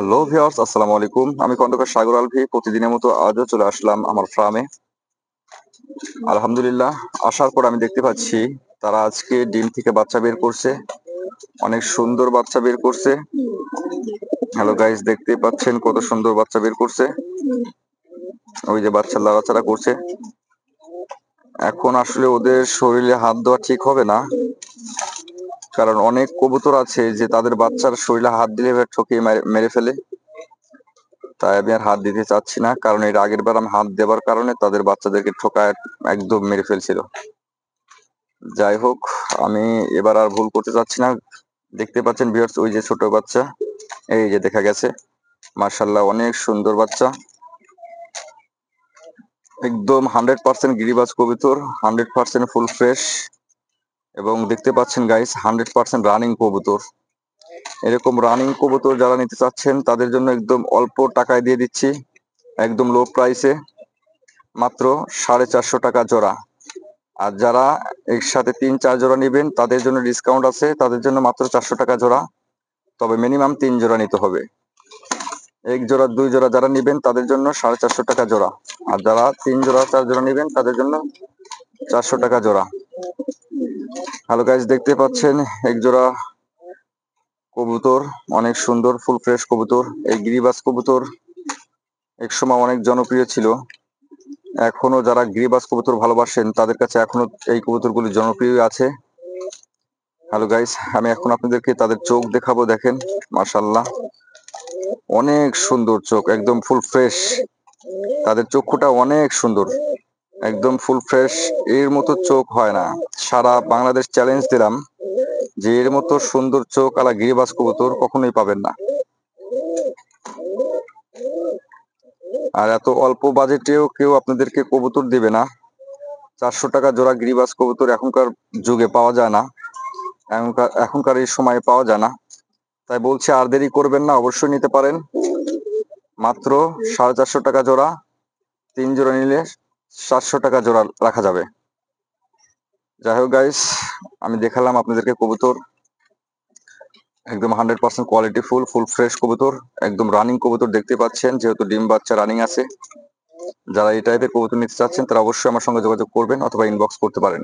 Hello viewers আসসালামু আলাইকুম। আমি খন্দকার সাগর আলভি, প্রতিদিনের মতো আজও চলে আসলাম আমার ফার্মে আলহামদুলিল্লাহ, আসার পর আমি দেখতে পাচ্ছি তারা আজকে ডিম থেকে বাচ্চা বের করছে। অনেক সুন্দর বাচ্চা বের করছে। হ্যালো গাইস দেখতে পাচ্ছেন কত সুন্দর বাচ্চা বের করছে। ওই যে বাচ্চা লড়াচাড়া করছে। এখন আসলে ওদের শরীরে হাত দেওয়া ঠিক হবে না। কারণ অনেক কবুতর আছে যে তাদের বাচ্চার শরীরে হাত দিলে এবার ঠকিয়ে মেরে- ফেলে। তাই আমি আর হাত দিতে চাচ্ছি না, কারণ এর আগের বার আমি হাত দেবার কারণে তাদের বাচ্চাদেরকে ঠোকায় একদম মেরে ফেলছিল। যাই হোক, আমি এবার আর ভুল করতে চাচ্ছি না। দেখতে পাচ্ছেন ভিউয়ার্স ওই যে ছোট বাচ্চা, এই যে দেখা গেছে। মার্শাল্লাহ অনেক সুন্দর বাচ্চা। একদম হান্ড্রেড পার্সেন্ট গিরিবাজ কবিতর হান্ড্রেড পার্সেন্ট ফুল ফ্রেশ এবং দেখতে পাচ্ছেন গাইস হান্ড্রেড পার্সেন্ট রানিং কবুতর। এরকম রানিং কবুতর যারা নিতে চাচ্ছেন, তাদের জন্য একদম অল্প টাকায় দিয়ে দিচ্ছি। একদম লো প্রাইসে মাত্র সাড়ে চারশো টাকা জোড়া। আর যারা একসাথে তিন, চার জোড়া নেবেন, তাদের জন্য ডিসকাউন্ট আছে। তাদের জন্য মাত্র চারশো টাকা জোড়া। তবে মিনিমাম তিন জোড়া নিতে হবে। এক জোড়া, দুই জোড়া যারা নেবেন, তাদের জন্য সাড়ে চারশো টাকা জোড়া। আর যারা তিন জোড়া, চার জোড়া নেবেন, তাদের জন্য চারশো টাকা জোড়া। হ্যালো গাইজ দেখতে পাচ্ছেন এক জোড়া কবুতর, অনেক সুন্দর ফুল ফ্রেশ কবুতর, এই গিরিবাজ কবুতর এক সময় অনেক জনপ্রিয় ছিল। এখনও যারা গিরিবাজ কবুতর ভালোবাসেন, তাদের কাছে এখনও এই কবুতরগুলি জনপ্রিয় আছে। হ্যালো গাইস আমি এখন আপনাদেরকে তাদের চোখ দেখাবো, দেখেন মাশাল্লাহ অনেক সুন্দর চোখ, একদম ফুল ফ্রেশ তাদের চক্ষুটা অনেক সুন্দর। একদম ফুল ফ্রেশ এর মতো চোখ হয় না। সারা বাংলাদেশ চ্যালেঞ্জ দিলাম যে এর মতো সুন্দর চোখ আলা গিরিবাজ কবুতর কখনোই পাবেন না। আর এত অল্প বাজেটেও কেউ আপনাদেরকে কবুতর দিবে না। চারশো টাকা জোড়া গিরিবাজ কবুতর এখনকার যুগে পাওয়া যায় না। এখনকার এখনকার এই সময়ে পাওয়া যায় না। তাই বলছি আর দেরি করবেন না, অবশ্যই নিতে পারেন। মাত্র সাড়ে চারশো টাকা জোড়া, তিন জোড়া নিলে সাতশো টাকা জোড়া রাখা যাবে। যাই হোক গাইস আমি দেখালাম আপনাদেরকে কবুতর। একদম hundred percent quality full full fresh কবুতর, একদম রানিং কবুতর দেখতে পাচ্ছেন, যেহেতু ডিম বাচ্চা রানিং আছে। যারা এই টাইপের কবুতর নিতে চাচ্ছেন, তারা অবশ্যই আমার সঙ্গে যোগাযোগ করবেন অথবা ইনবক্স করতে পারেন।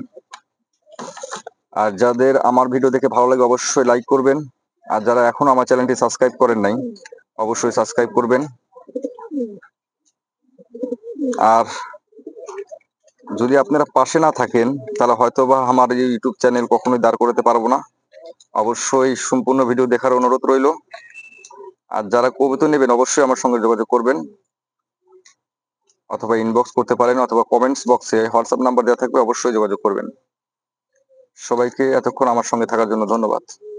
আর যাদের আমার ভিডিও দেখে ভালো লাগে, অবশ্যই লাইক করবেন। আর যারা এখনও আমার চ্যানেলটি সাবস্ক্রাইব করেন নাই, অবশ্যই সাবস্ক্রাইব করবেন। আর যদি আপনারা পাশে না থাকেন, তাহলে হয়তো বা আমার এই ইউটিউব চ্যানেল কখনোই দাঁড় করাতে পারব না। অবশ্যই সম্পূর্ণ ভিডিও দেখার অনুরোধ রইল। আর যারা কবিতা নেবেন, অবশ্যই আমার সঙ্গে যোগাযোগ করবেন। অথবা ইনবক্স করতে পারেন, অথবা কমেন্টস বক্সে হোয়াটসঅ্যাপ নাম্বার দেওয়া থাকবে, অবশ্যই যোগাযোগ করবেন। সবাইকে এতক্ষণ আমার সঙ্গে থাকার জন্য ধন্যবাদ।